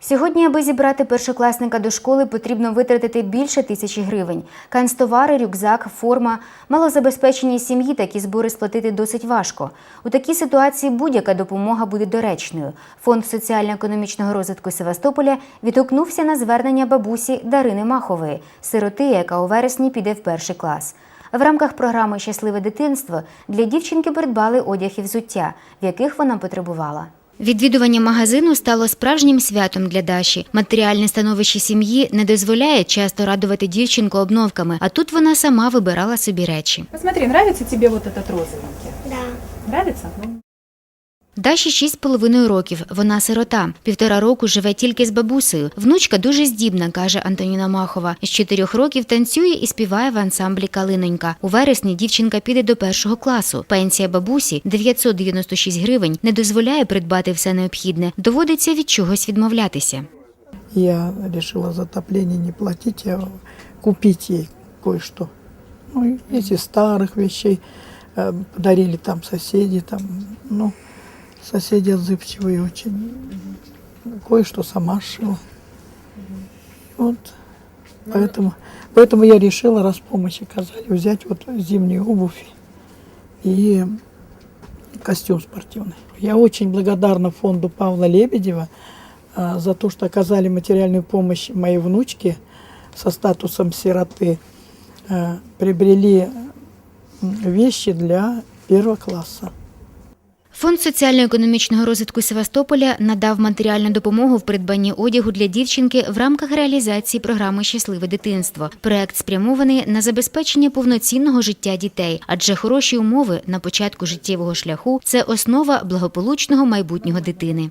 Сьогодні, аби зібрати першокласника до школи, потрібно витратити більше тисячі гривень. Канцтовари, рюкзак, форма. Малозабезпеченій сім'ї такі збори сплатити досить важко. У такій ситуації будь-яка допомога буде доречною. Фонд соціально-економічного розвитку Севастополя відгукнувся на звернення бабусі Дарини Махової, сироти, яка у вересні піде в перший клас. В рамках програми Щасливе дитинство для дівчинки придбали одяг і взуття, в яких вона потребувала. Відвідування магазину стало справжнім святом для Даші. Матеріальне становище сім'ї не дозволяє часто радувати дівчинку обновками, а тут вона сама вибирала собі речі. Посмотри, нравится тебе вот этот розовенький? Да. Нравится? Ну, Даші шість з половиною років. Вона сирота. Півтора року живе тільки з бабусею. Внучка дуже здібна, каже Антоніна Махова. З чотирьох років танцює і співає в ансамблі Калинонька. У вересні дівчинка піде до першого класу. Пенсія бабусі 996 гривень не дозволяє придбати все необхідне. Доводиться від чогось відмовлятися. Я решила за отопление не платить, а купить ей кое-что. Ну, и из старых вещей э, подарили там соседи, там, ну, соседи отзывчивые очень. Кое-что сама шила. Вот. Поэтому, поэтому я решила, раз помощь оказали, взять вот зимнюю обувь и костюм спортивный. Я очень благодарна фонду Павла Лебедева а, за то, что оказали материальную помощь моей внучке со статусом сироты. А, Приобрели вещи для первого класса. Фонд соціально-економічного розвитку Севастополя надав матеріальну допомогу в придбанні одягу для дівчинки в рамках реалізації програми Щасливе дитинство. Проект спрямований на забезпечення повноцінного життя дітей, адже хороші умови на початку життєвого шляху це основа благополучного майбутнього дитини.